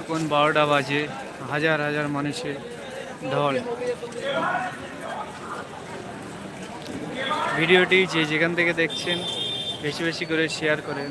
এখন বারোটা বাজে, হাজার হাজার মানুষের ঢল। ভিডিওটি যে যেখান থেকে দেখছেন, বেশি বেশি করে শেয়ার করেন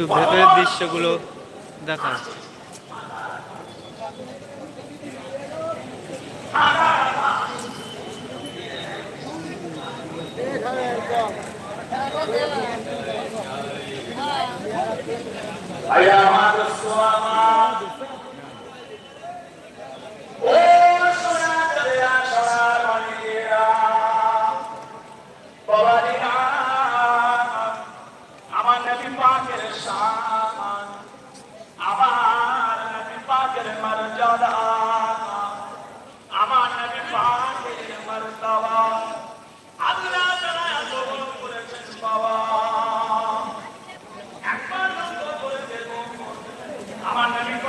একটু ভেতরের দৃশ্যগুলো দেখা আমার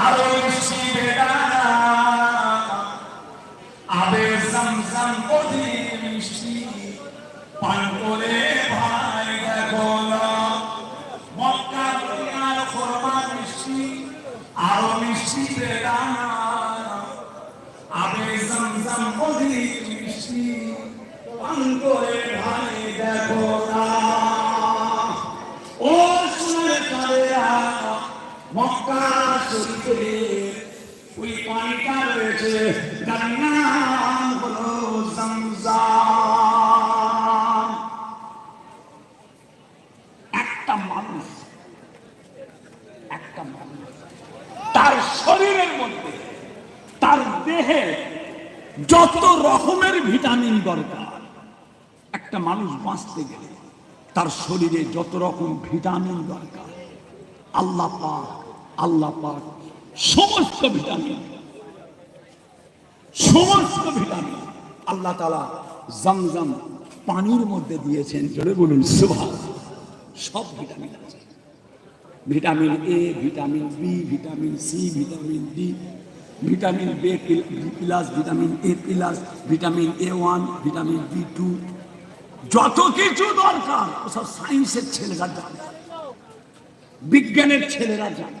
আরও মিষ্টি বেদানা আবে জমজম অধিক মিষ্টি। পান করে ভাই দেখো না। মক্কা মদিনার খুরমা মিষ্টি, আরও মিষ্টি বেদানা আবে জমজম অধিক মিষ্টি, পান করে ভাই দেখো ও সোনার মক্কা ওই পানিটা রয়েছে তার নাম হলো একটা মানুষ একটা মানুষ, তার শরীরের মধ্যে, তার দেহে যত রকমের ভিটামিন দরকার, একটা মানুষ বাঁচতে গেলে তার শরীরে যত রকম ভিটামিন দরকার, আল্লাহ পাক আল্লাহ পাক সমস্ত ভিটামিন সমস্ত ভিটামিন আল্লাহ তালা জমজম পানির মধ্যে দিয়েছেন। জোরে বলুন সুভা সব ভিটামিন আছে। Vitamin A vitamin B vitamin C vitamin D vitamin B plus vitamin A plus vitamin A one vitamin B two যত কিছু দরকার, ওসব সায়েন্সের ছেলেরা জানে। বিজ্ঞানের ছেলেরা জানে।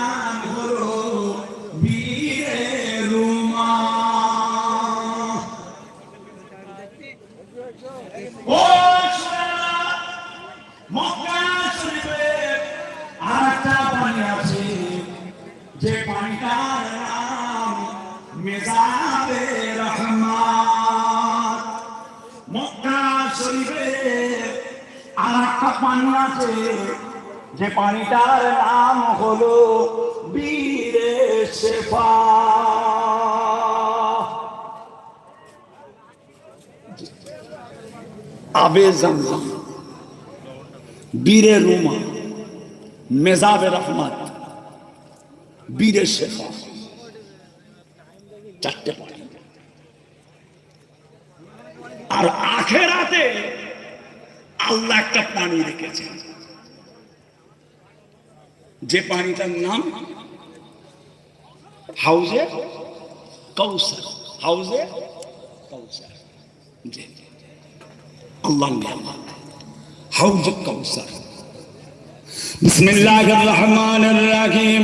যে পানিটার নাম মেজাবে রহমান। আর আছে যে পানিটার নাম হলো বীরে শেফা। বীরে রুমা, মেজাবে রহমত বীরে শেফা চারটে পয়েন্ট আর আখেরাতে আল্লাহ একটা পানি রেখেছে। যে পানিটার নাম হাউজে কৌসার হাউজে কৌসার জি। আল্লাহ হাউজ কৌসার বিসমিল্লাহির রহমানির রহিম।